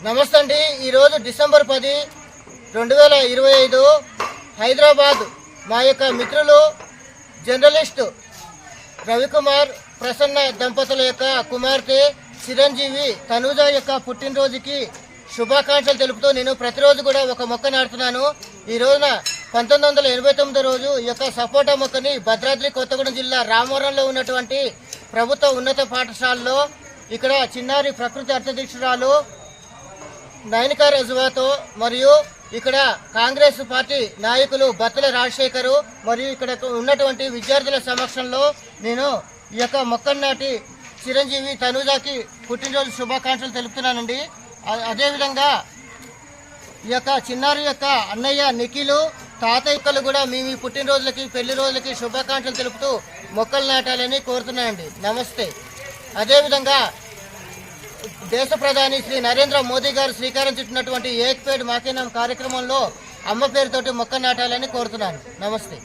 నమస్తే అండి. ఈరోజు డిసెంబర్ పది రెండు వేల ఇరవై ఐదు హైదరాబాద్ మా యొక్క మిత్రులు జర్నలిస్టు రవికుమార్ ప్రసన్న దంపతుల యొక్క కుమార్తె చిరంజీవి తనూజ యొక్క పుట్టినరోజుకి శుభాకాంక్షలు తెలుపుతూ నేను ప్రతిరోజు కూడా ఒక మొక్క నాటుతున్నాను. ఈ రోజున పంతొమ్మిది వందల ఎనభై తొమ్మిది రోజు ఈ యొక్క సపోటా మొక్కని భద్రాద్రి కొత్తగూడెం జిల్లా రామవరంలో ఉన్నటువంటి ప్రభుత్వ ఉన్నత పాఠశాలలో ఇక్కడ చిన్నారి ప్రకృతి అర్థదీక్షురాలు నయనికా రజువాతో మరియు ఇక్కడ కాంగ్రెస్ పార్టీ నాయకులు బత్తుల రాజశేఖరు మరియు ఇక్కడ ఉన్నటువంటి విద్యార్థుల సమక్షంలో నేను ఈ యొక్క మొక్కన్నాటి చిరంజీవి తనుజాకి పుట్టినరోజు శుభాకాంక్షలు తెలుపుతున్నానండి. అదేవిధంగా ఈ యొక్క చిన్నారి యొక్క అన్నయ్య నిఖిలు తాతయ్యలు కూడా మీ మీ పుట్టినరోజులకి పెళ్ళి రోజులకి శుభాకాంక్షలు తెలుపుతూ మొక్కలు నాటాలని కోరుతున్నానండి. నమస్తే. అదేవిధంగా దేశ ప్రధాని శ్రీ నరేంద్ర మోదీ గారు శ్రీకారం చుట్టినటువంటి ఏక్ పేడ్ మాకేనాం కార్యక్రమంలో అమ్మ పేరుతోటి మొక్క నాటాలని కోరుతున్నాను. నమస్తే.